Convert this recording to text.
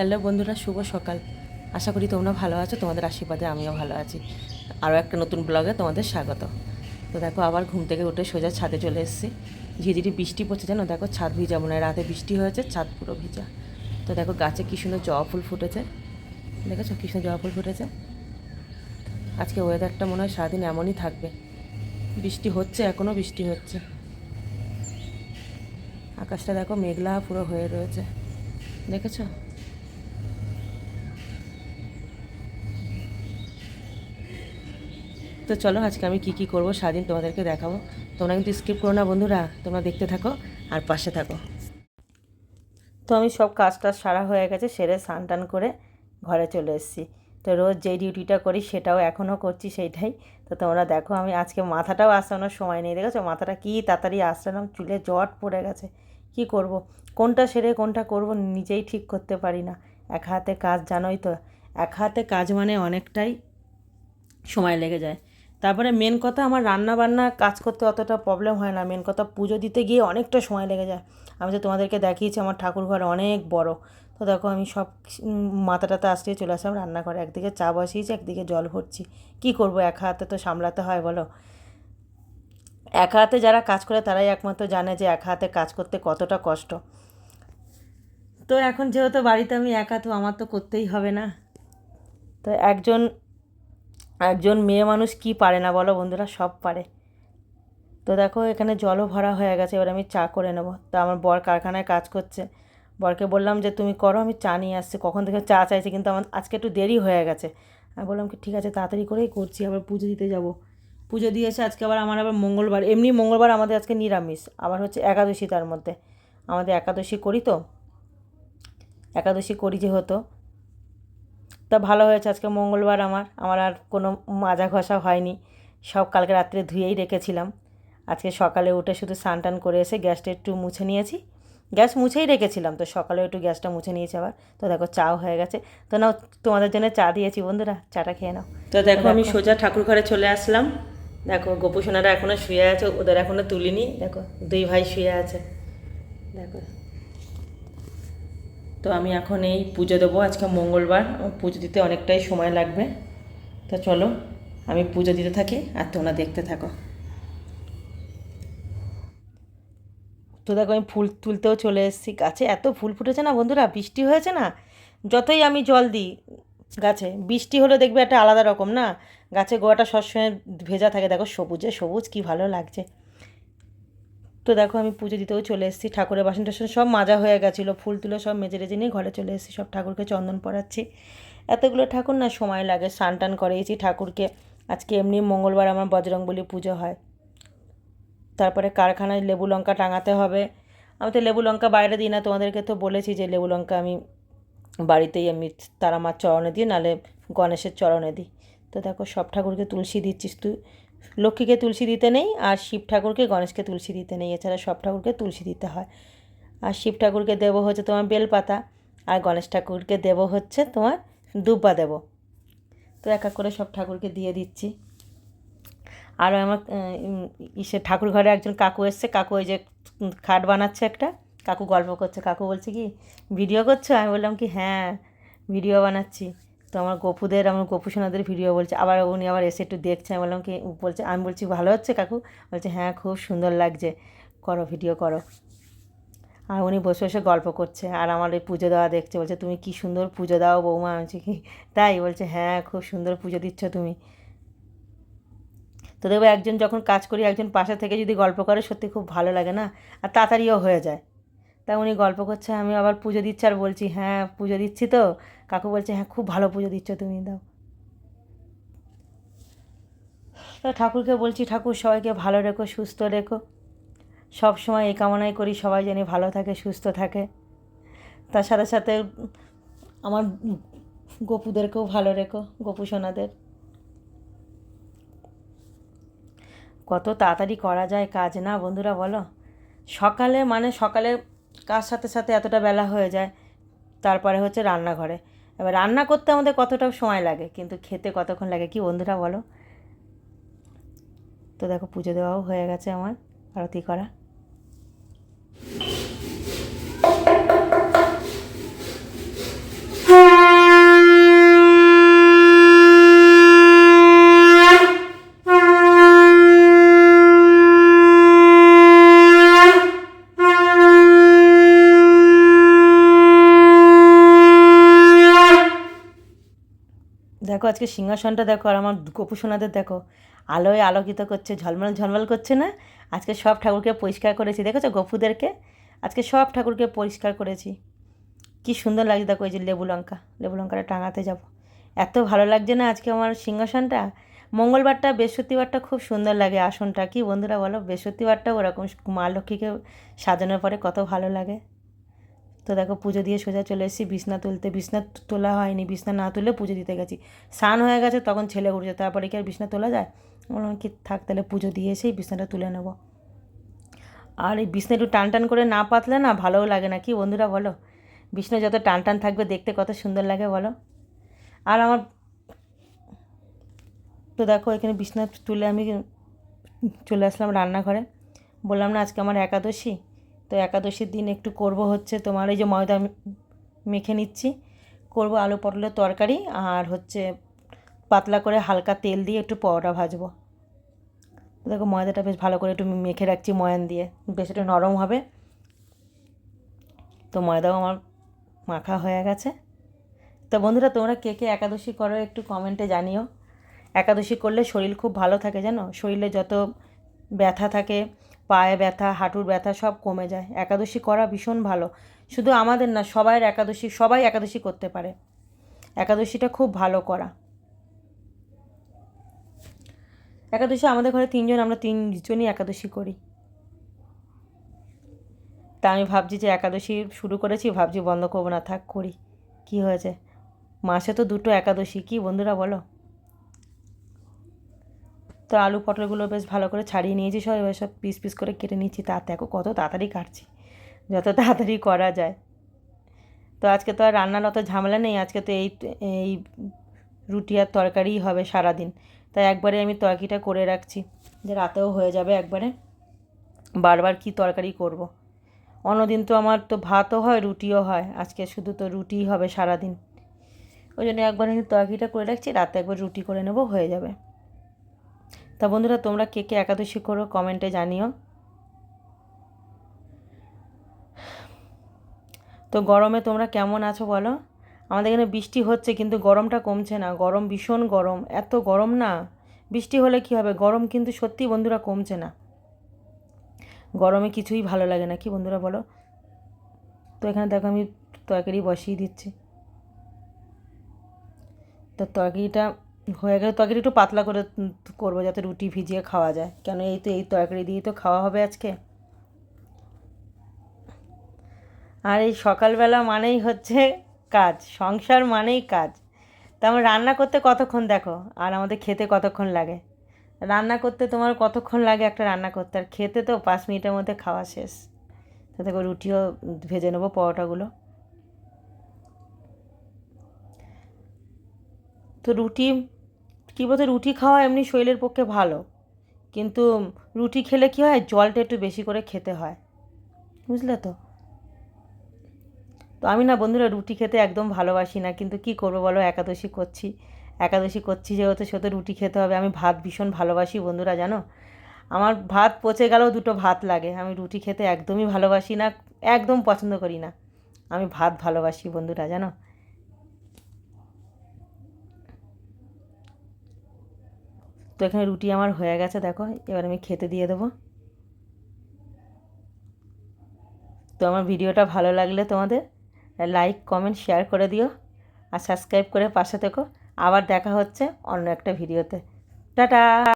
Hello বন্ধুরা, শুভ সকাল। আশা করি তোমরা ভালো আছো, তোমাদের আশীর্বাদে আমিও ভালো আছি। আরও একটা নতুন ব্লগে তোমাদের স্বাগত। তো দেখো, আবার ঘুম থেকে উঠে সোজা ছাদে চলে এসেছি। ঝিঝিরি বৃষ্টি পড়ছে জানো? দেখো, ছাদ ভিজা মনে হয়। রাতে বৃষ্টি হয়েছে, ছাদ পুরো ভিজা। তো দেখো, গাছে কী সুন্দর জবা ফুল ফুটেছে। দেখেছ? কী সুন্দর জবা ফুল ফুটেছে। আজকে ওয়েদারটা মনে হয় সারাদিন এমনই থাকবে। বৃষ্টি হচ্ছে এখনও বৃষ্টি হচ্ছে। আকাশটা দেখো, মেঘলা পুরো হয়ে রয়েছে। দেখেছ? তো চলো আজকে আমি কি কি করব সারাদিন তোমাদেরকে দেখাবো। তোমরা কিন্তু স্কিপ করো না বন্ধুরা, তোমরা দেখতে থাকো আর পাশে থাকো। তো আমি সব কাজ টাজ সারা হয়ে গেছে, সেরে স্নান টান করে ঘরে চলে এসেছি। তো রোজ যেই ডিউটিটা করি সেটাও এখনও করছি সেইটাই। তো তোমরা দেখো আমি আজকে মাথাটাও আসানোর সময় নেই, দেখেছ? মাথাটা কি তাড়াতাড়ি আসলাম চুলে জট পড়ে গেছে। কি করব। কোনটা সেরে কোনটা করব নিজেই ঠিক করতে পারি না। এক হাতে কাজ জানোই তো, এক হাতে কাজ মানে অনেকটাই সময় লেগে যায়। তারপরে মেন কথা, আমার রান্না বান্না কাজ করতে অতটা প্রবলেম হয় না। মেন কথা, পুজো দিতে গিয়ে অনেকটা সময় লেগে যায়। আমি তো তোমাদেরকে দেখিয়েছি, আমার ঠাকুর ঘর অনেক বড়। তো দেখো, আমি সব মাথাটাতে আসতে চলে আসলাম রান্না রান্নাঘরে। একদিকে চা বসিয়েছি, একদিকে জল ভরছি। কী করব, এক হাতে তো সামলাতে হয়, বলো? এক হাতে যারা কাজ করে, তারাই একমাত্র জানে যে এক হাতে কাজ করতে কতটা কষ্ট। তো এখন যেহেতু বাড়িতে আমি একা, তো আমার তো করতেই হবে না। তো একজন একজন মেয়ে মানুষ কি পারে না বলো বন্ধুরা? সব পারে। তো দেখো, এখানে জলও ভরা হয়ে গেছে, এবার আমি চা করে নেব। তো আমার বর কারখানায় কাজ করছে। বরকে বললাম যে, তুমি করো, আমি চা নিয়ে আসছি। কখন থেকে চা চাইছি, কিন্তু আমার আজকে একটু দেরি হয়ে গেছে। আমি বললাম কি, ঠিক আছে, তাড়াতাড়ি করেই করছি, আবার পুজো দিতে যাব। পুজো দিয়েছে আজকে আবার আমার আবার মঙ্গলবার, এমনি মঙ্গলবার আমাদের আজকে নিরামিষ, আবার হচ্ছে একাদশী তার মধ্যে। আমাদের একাদশী করি তো, একাদশী করি যেহেতু তা ভালো হয়েছে, আজকে মঙ্গলবার আমার। আমার আর কোনো মাজা ঘষা হয়নি। সব কালকে রাত্রে ধুয়েই রেখেছিলাম। আজকে সকালে উঠে শুধু স্নান টান করে এসে গ্যাসটা একটু মুছে নিয়েছি। গ্যাস মুছেই রেখেছিলাম তো, সকালে একটু গ্যাসটা মুছে নিয়েছি আবার। তো দেখো, চাও হয়ে গেছে। তো নাও, তোমাদের জন্য চা দিয়েছি বন্ধুরা, চাটা খেয়ে নাও। তো দেখো, আমি সোজা ঠাকুর ঘরে চলে আসলাম। দেখো, গোপুসোনারা এখনও শুয়ে আছে, ওদের এখনও তুলিনি। দেখো, দুই ভাই শুয়ে আছে। দেখো। তো আমি এখন এই পুজো দেবো। আজকে মঙ্গলবার পুজো দিতে অনেকটাই সময় লাগবে। তো চলো, আমি পুজো দিতে থাকি আর তোমরা দেখতে থাকো। তো দেখো, আমি ফুল তুলতেও চলে এসেছি গাছে। এত ফুল ফুটেছে না বন্ধুরা? বৃষ্টি হয়েছে না? যতই আমি জল দিই গাছে, বৃষ্টি হলে দেখবে একটা আলাদা রকম না? গাছে গোয়াটা সবসময় ভেজা থাকে। দেখো, সবুজে সবুজ, কি ভালো লাগছে। তো দেখো আমি পুজো দিতেও চলে এসেছি, ঠাকুরের বাসন টাসন সব মাজা হয়ে গেছিল, ফুল তুলে সব মেজে রেজে নিয়ে ঘরে চলে এসেছি, সব ঠাকুরকে চন্দন পড়াচ্ছি এতগুলো ঠাকুর না সময় লাগে, স্নান টান করিয়েছি ঠাকুরকে। আজকে এমনি মঙ্গলবার আমার বজরংবলী পুজো হয়। তারপরে কারখানায় লেবু লঙ্কা টাঙাতে হবে। আমি তো লেবু লঙ্কা বাইরে দিই না, তোমাদেরকে তো বলেছি যে লেবু লঙ্কা আমি বাড়িতেই আমি তারা মার চরণে দিই, নালে গণেশের চরণে দিই। তো দেখো সব ঠাকুরকে তুলসী দিচ্ছিস তুই। লক্ষ্মীকে তুলসী দিতে নেই আর শিব ঠাকুরকে গণেশকে তুলসী দিতে নেই। এছাড়া সব ঠাকুরকে তুলসী দিতে হয়। আর শিব ঠাকুরকে দেবো হচ্ছে তোমার বেলপাতা, আর গণেশ ঠাকুরকে দেবো হচ্ছে তোমার দুব্বা দেব। তো এক এক করে সব ঠাকুরকে দিয়ে দিচ্ছি। আর আমার ইসে ঠাকুর ঘরে একজন কাকু এসছে। কাকু ওই যে খাট বানাচ্ছে একটা। কাকু গল্প করছে। কাকু বলছে কি, ভিডিও করছ? আমি বললাম কি হ্যাঁ ভিডিও বানাচ্ছি। তো আমার গপুদের, আমার গপু সোনাদের ভিডিও বলছে, আবার উনি আবার এসে একটু দেখছে, আমি বললাম কি বলছে, আমি বলছি, ভালো হচ্ছে কাকু? বলছে হ্যাঁ খুব সুন্দর লাগছে। করো ভিডিও করো। আর উনি বসে বসে গল্প করছে, আর আমার ওই পুজো দেওয়া দেখছে, বলছে, তুমি কি সুন্দর পুজো দাও বৌমা? আমি কি? তাই বলছে হ্যাঁ খুব সুন্দর পুজো দিচ্ছ তুমি। তো দেখবে একজন যখন কাজ করি, একজন পাশে থেকে যদি গল্প করে, সত্যি খুব ভালো লাগে না? আর তাড়াতাড়িও হয়ে যায়। তা উনি গল্প করছে, আমি আবার পুজো দিচ্ছি আর বলছি হ্যাঁ পুজো দিচ্ছি তো। কাকু বলছে হ্যাঁ খুব ভালো পুজো দিচ্ছ তুমি, দাও। তা ঠাকুরকে বলছি, ঠাকুর, সবাইকে ভালো রেখো, সুস্থ রেখো। সব সময় এই কামনাই করি, সবাই যেন ভালো থাকে, সুস্থ থাকে। তার সাথে সাথে আমার গপুদেরকেও ভালো রেখো, গপু সোনাদের। কত তাড়াতাড়ি করা যায়, কাজ না, বন্ধুরা, বলো। সকালে মানে সকালে কাজ সাথে সাথে এতটা বেলা হয়ে যায়? তারপরে হচ্ছে রান্নাঘরে। এবার রান্না করতে আমাদের কতটা সময় লাগে, কিন্তু খেতে কতক্ষণ লাগে কি বন্ধুরা বলো? তো দেখো পুজো দেওয়াও হয়ে গেছে আমার, আরতি করা। দেখো আজকে সিংহাসনটা দেখো আর আমার গপু সোনাদের দেখো। আলোয় আলোকিত করছে, ঝলমল ঝলমল করছে না? আজকে সব ঠাকুরকে পরিষ্কার করেছি। দেখেছ গপুদেরকে? আজকে সব ঠাকুরকে পরিষ্কার করেছি। কি সুন্দর লাগছে দেখো এই যে লেবু লঙ্কা। লেবু লঙ্কাটা টাঙাতে যাব। এত ভালো লাগছে না আজকে আমার সিংহাসনটা? মঙ্গলবারটা, বৃহস্পতিবারটা খুব সুন্দর লাগে আসনটা। কি বন্ধুরা বলো? বৃহস্পতিবারটা ওরকম মা লক্ষ্মীকে সাজানোর পরে কত ভালো লাগে। তো দেখো পুজো দিয়ে সোজা চলে এসেছি, বিছনা তুলতে। বিছনা তোলা হয়নি, বিছনা না তুলে পুজো দিতে গেছি। স্নান হয়ে গেছে, তখন ছেলে উঠছে। তারপরে কি আর বিছনা তোলা যায়? বললাম, কি থাক, তাহলে পুজো দিয়ে এসেই বিছনাটা তুলে নেব। আর এই বিছনা একটু টান টান করে না পাতলে না ভালোও লাগে না। কি বন্ধুরা বলো? বিছনা যত টান টান থাকবে, দেখতে কত সুন্দর লাগে বলো? আর আমার তো দেখো, এখানে বিছনা তুলে আমি চলে আসলাম রান্নাঘরে। বললাম, না, আজকে আমার একাদশী। তো একাদশীর দিন একটু করব হচ্ছে তোমার এই যে ময়দা মেখে নিচ্ছি। করব আলু পটলের তরকারি আর হচ্ছে পাতলা করে হালকা তেল দিয়ে একটু পরোটা ভাজবো। দেখো ময়দাটা বেশ ভালো করে একটু মেখে রাখছি ময়ান দিয়ে, বেশ একটু নরম হবে। তো ময়দাও আমার মাখা হয়ে গেছে। তো বন্ধুরা তোমরা কে কে একাদশী করো একটু কমেন্টে জানিও। একাদশী করলে শরীর খুব ভালো থাকে জানো? শরীরে যত ব্যথা থাকে পায়ে ব্যথা, হাঁটুর ব্যথা সব কমে যায়। একাদশী করা ভীষণ ভালো। শুধু আমাদের না, সবাইয়ের একাদশী, সবাই একাদশী করতে পারে। একাদশীটা খুব ভালো করা। একাদশী আমাদের ঘরে তিনজন, আমরা তিনজনই একাদশী করি। তা আমি ভাবছি যে একাদশী শুরু করেছি, ভাবছি বন্ধ করব না, থাক করি। কি হয়েছে? মাসে তো দুটো একাদশী, কি বন্ধুরা বলো? তো আলু পটলগুলো বেশ ভালো করে ছাড়িয়ে নিয়েছি, সব এবার সব পিস পিস করে কেটে নিচ্ছি। তা দেখো কত তাড়াতাড়ি কাটছি, যত তাড়াতাড়ি করা যায়। তো আজকে তো আর রান্নার অত ঝামেলা নেই, আজকে তো এই এই রুটি আর তরকারিই হবে সারাদিন। তাই একবারে আমি তরকারিটা করে রাখছি, যে রাতেও হয়ে যাবে একবারে। বারবার কি তরকারি করব। অন্যদিন তো আমার তো ভাতও হয়, রুটিও হয়, আজকে শুধু তো রুটিই হবে সারাদিন। ওই জন্য একবার আমি তরকারিটা করে রাখছি, রাতে একবার রুটি করে নেব, হয়ে যাবে। তা বন্ধুরা, তোমরা কে কে একাদশী করো কমেন্টে জানিও। তো গরমে তোমরা কেমন আছো বলো? আমাদের এখানে বৃষ্টি হচ্ছে কিন্তু গরমটা কমছে না। গরম ভীষণ গরম। এত গরম না? বৃষ্টি হলে কি হবে? গরম কিন্তু সত্যি বন্ধুরা কমছে না। গরমে কিছুই ভালো লাগে না। কি বন্ধুরা বলো? তো এখানে দেখো আমি তরকারি বসিয়ে দিচ্ছি। তো তরকারিটা হয়ে গেলে তরকারি একটু পাতলা করে করব যাতে রুটি ভিজিয়ে খাওয়া যায়। কেন এই তো, এই তরকারি দিয়েই তো খাওয়া হবে আজকে। আর এই সকালবেলা মানেই হচ্ছে কাজ, সংসার মানেই কাজ। তা আমার রান্না করতে কতক্ষণ দেখো? আর আমাদের খেতে কতক্ষণ লাগে? রান্না করতে তোমার কতক্ষণ লাগে একটা রান্না করতে? আর খেতে তো পাঁচ মিনিটের মধ্যে খাওয়া শেষ। তো দেখো, রুটিও ভেজে নেব পরোটাগুলো। তো রুটি কী বলতে রুটি খাওয়া এমনি শরীরের পক্ষে ভালো। কিন্তু রুটি খেলে কী হয়? জলটা একটু বেশি করে খেতে হয়। বুঝলে তো? তো আমি না বন্ধুরা রুটি খেতে একদম ভালোবাসি না, কিন্তু কি করব বলো? একাদশী করছি। একাদশী করছি যেহেতু সে তো রুটি খেতে হবে। আমি ভাত ভীষণ ভালোবাসি বন্ধুরা, জানো? আমার ভাত পচে গেলেও দুটো ভাত লাগে। আমি রুটি খেতে একদমই ভালোবাসি না, একদম পছন্দ করি না। আমি ভাত ভালোবাসি বন্ধুরা, জানো? তো এখানে রুটি আমার হয়ে গেছে, দেখো। এবার আমি খেতে দিয়ে দেবো। তো আমার ভিডিওটা ভালো লাগলে তোমাদের লাইক, কমেন্ট, শেয়ার করে দিও আর সাবস্ক্রাইব করে পাশে থেকো। আবার দেখা হচ্ছে অন্য একটা ভিডিওতে। টাটা!